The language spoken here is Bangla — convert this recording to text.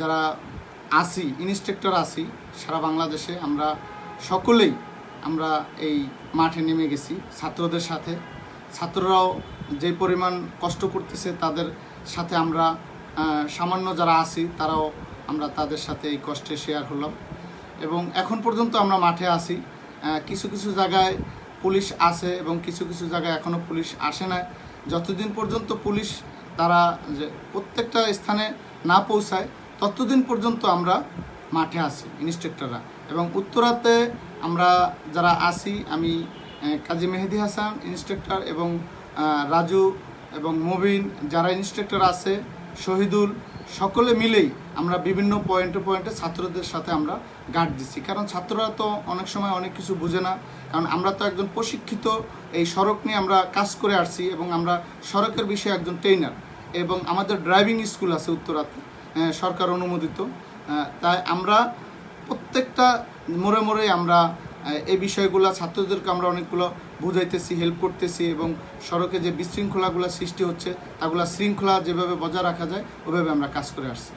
যারা আসি ইনস্ট্রাক্টর আসি, সারা বাংলাদেশে আমরা সকলেই আমরা এই মাঠে নেমে গেছি ছাত্রদের সাথে। ছাত্ররাও যে পরিমাণ কষ্ট করতেছে তাদের সাথে আমরা সামান্য যারা আছি তারাও আমরা তাদের সাথে এই কষ্টে শেয়ার হলাম। এবং এখন পর্যন্ত আমরা মাঠে আসি কিছু কিছু জায়গায় পুলিশ আসে এবং কিছু কিছু জায়গায় এখনও পুলিশ আসে না যতদিন পর্যন্ত পুলিশ তারা যে প্রত্যেকটা স্থানে না পৌঁছায় ততদিন পর্যন্ত আমরা মাঠে আছি ইনস্ট্রাক্টররা এবং উত্তরাতে আমরা যারা আছি, আমি কাজী মেহেদি হাসান ইনস্ট্রাক্টর এবং রাজু এবং মুবিন, যারা ইনস্ট্রাক্টর আছে, শহীদুল, সকলে মিলেই আমরা বিভিন্ন পয়েন্টে পয়েন্টে ছাত্রদের সাথে আমরা গার্ড দিচ্ছি। কারণ ছাত্ররা তো অনেক সময় অনেক কিছু বুঝে না। কারণ আমরা তো একজন প্রশিক্ষিত, এই সড়ক নিয়ে আমরা কাজ করে আসছি এবং আমরা সড়কের বিষয়ে একজন ট্রেনার এবং আমাদের ড্রাইভিং স্কুল আছে উত্তরাতে। সরকার অনুমোদিত। তাই আমরা প্রত্যেকটা মোড়ে মোড়ে আমরা এই বিষয়গুলো ছাত্রদেরকে আমরা অনেকগুলো বুঝাইতেছি হেল্প করতেছি এবং সড়কে যে বিশৃঙ্খলাগুলো সৃষ্টি হচ্ছে, তাগুলা শৃঙ্খলা যেভাবে বজায় রাখা যায়, ওভাবে আমরা কাজ করে আসছি।